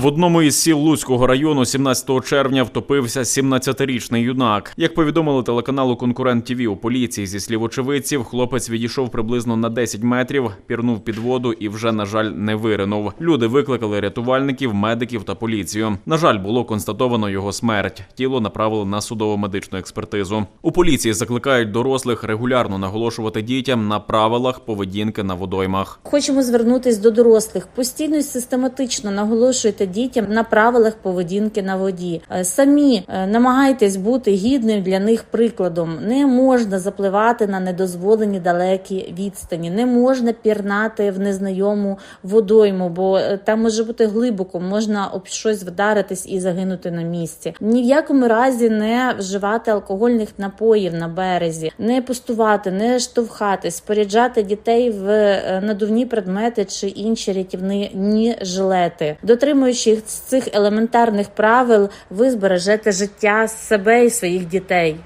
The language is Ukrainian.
В одному із сіл Луцького району 17 червня втопився 17-річний юнак. Як повідомили телеканалу Конкурент ТІВІ у поліції зі слів очевидців, хлопець відійшов приблизно на 10 метрів, пірнув під воду і вже, на жаль, не виринув. Люди викликали рятувальників, медиків та поліцію. На жаль, було констатовано його смерть. Тіло направили на судово-медичну експертизу. У поліції закликають дорослих регулярно наголошувати дітям на правилах поведінки на водоймах. Хочемо звернутися до дорослих. Постійно і систематично наголошуйте дітям на правилах поведінки на воді. Е, Самі е, намагайтесь бути гідним для них прикладом. Не можна запливати на недозволені далекі відстані, не можна пірнати в незнайому водойму, бо е, там може бути глибоко, можна об щось вдаритись і загинути на місці. Ні в якому разі не вживати алкогольних напоїв на березі, не пустувати, не штовхати, споряджати дітей в надувні предмети чи інші рятівні жилети. Дотримуючись цих елементарних правил, ви збережете життя себе і своїх дітей.